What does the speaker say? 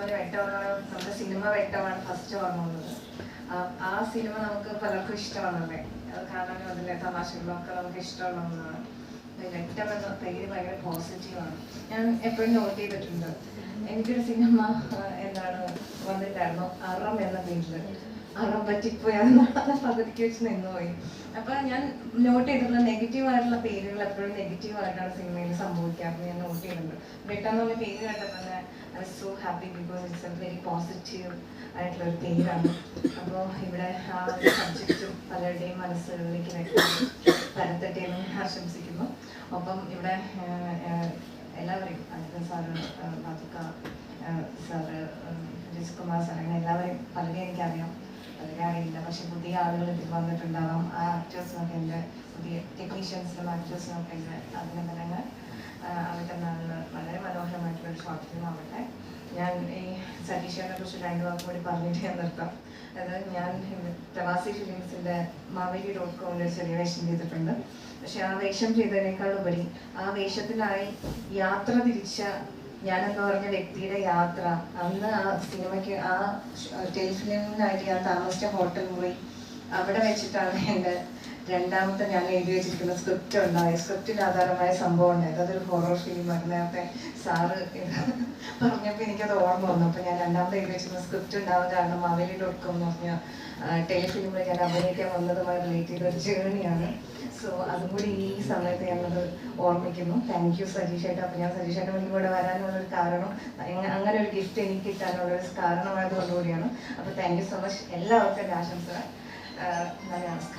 പോലെ വെട്ടമാണ് നമ്മുടെ cinema വെട്ടമാണ് first ഓർമ്മ വന്നത്. ആ- സിനിമ നമുക്ക് പലർക്കും ഇഷ്ടമാണല്ലേ? അത് കാണാനും അതിലെ തമാശകളും ഒക്കെ നമുക്ക് ഇഷ്ടമുള്ള ഒന്നാണ് വെട്ടം എന്ന പേര് ഭയങ്കര പോസിറ്റീവാണ് ഞാൻ എപ്പോഴും നോട്ട് ചെയ്തിട്ടുണ്ട്. എനിക്കൊരു സിനിമ എന്താണ് വന്നിട്ടായിരുന്നു അറം എന്ന പേരിൽ അറം പറ്റിപ്പോയെന്ന് പകുതിക്ക് വെച്ച് നിന്നുപോയി. അപ്പൊ ഞാൻ നോട്ട് ചെയ്തിട്ടുള്ള നെഗറ്റീവ് ആയിട്ടുള്ള പേരുകൾ എപ്പോഴും നെഗറ്റീവ് ആയിട്ടാണ് സിനിമയിൽ സംഭവിക്കാറ് ഞാൻ നോട്ട് ചെയ്തിട്ടുണ്ട്. എന്നുള്ള പേര് കേട്ടപ്പോൾ തന്നെ I so happy because it's a very positive ആയിട്ടുള്ള ഒരു പേരാണ്. അപ്പോൾ ഇവിടെ ആ സബ്ജക്റ്റും പലരുടെയും മനസ്സുകളിലേക്ക് തരത്തട്ടെ എന്ന് ആശംസിക്കുന്നു. ഒപ്പം ഇവിടെ എല്ലാവരെയും അനിത സാറ് മധുക്ക സാറ് രജിത് കുമാർ സാർ അങ്ങനെ എല്ലാവരെയും പലരെയും എനിക്കറിയാം. പലരെ അറിയില്ല പക്ഷെ പുതിയ ആളുകൾ ഇതിൽ വന്നിട്ടുണ്ടാവാം. ആ ആക്ടേഴ്സിനൊക്കെ എന്റെ പുതിയ ടെക്നീഷ്യൻസിനും ആക്ടേഴ്സിനൊക്കെ എന്റെ അഭിനന്ദനങ്ങൾ. അവരുടെ നല്ല വളരെ മനോഹരമായിട്ടുള്ള ഒരു ഷോർട്ട് ഫിലിം ആവട്ടെ ഞാൻ ഈ സതീഷേനെ കുറിച്ച് രണ്ടു വാക്ക് കൂടി പറഞ്ഞിട്ട് ഞാൻ നിർത്താം. അതായത് ഞാൻ പ്രവാസി ഫിലിംസിന്റെ മാവേലി ഡോട്ട് കോമിൽ ഒരു ചെറിയ വേഷം ചെയ്തിട്ടുണ്ട്. പക്ഷെ ആ വേഷം ചെയ്തതിനേക്കാൾ ഉപരി ആ വേഷത്തിനായി യാത്ര തിരിച്ച ഞാനെന്ന് പറഞ്ഞ വ്യക്തിയുടെ യാത്ര. അന്ന് ആ സിനിമയ്ക്ക് ആ ടെലിഫിലിമിനായിട്ട് ഞാൻ താമസിച്ച ഹോട്ടൽ മുറി അവിടെ വെച്ചിട്ടാണ് എന്റെ രണ്ടാമത്തെ ഞാൻ എഴുതി വെച്ചിരിക്കുന്ന സ്ക്രിപ്റ്റ് ഉണ്ടായത്. സ്ക്രിപ്റ്റിന് ആധാരമായ സംഭവം ഉണ്ടായത്. അതൊരു ഹൊറർ ഫിലിമായിരുന്നു നേരത്തെ സാറ് പറഞ്ഞപ്പോൾ എനിക്കത് ഓർമ്മ വന്നു. അപ്പോൾ ഞാൻ രണ്ടാമത്തെ എഴുതി വെച്ചിരുന്ന സ്ക്രിപ്റ്റ് ഉണ്ടാവാൻ കാരണം മാവേലി ഡോട്ട് കോം എന്ന് പറഞ്ഞ ടെലിഫിലിമിൽ ഞാൻ അഭിനയിക്കാൻ വന്നതുമായി റിലേറ്റ് ചെയ്ത ഒരു ജേണിയാണ്. സോ അതും കൂടി ഈ സമയത്ത് ഞാനത് ഓർമ്മിക്കുന്നു. താങ്ക് യു സജീഷേട്ട. അപ്പോൾ ഞാൻ സജീഷേട്ടൻ എനിക്ക് ഇവിടെ വരാനുള്ള ഒരു കാരണം അങ്ങനെ ഒരു ഗിഫ്റ്റ് എനിക്ക് കിട്ടാനുള്ള ഒരു കാരണമായത് കൊണ്ടുകൂടിയാണ് അപ്പോൾ താങ്ക് യു സോ മച്ച് എല്ലാവർക്കും ആശംസകൾ. നന്ദി നമസ്കാരം.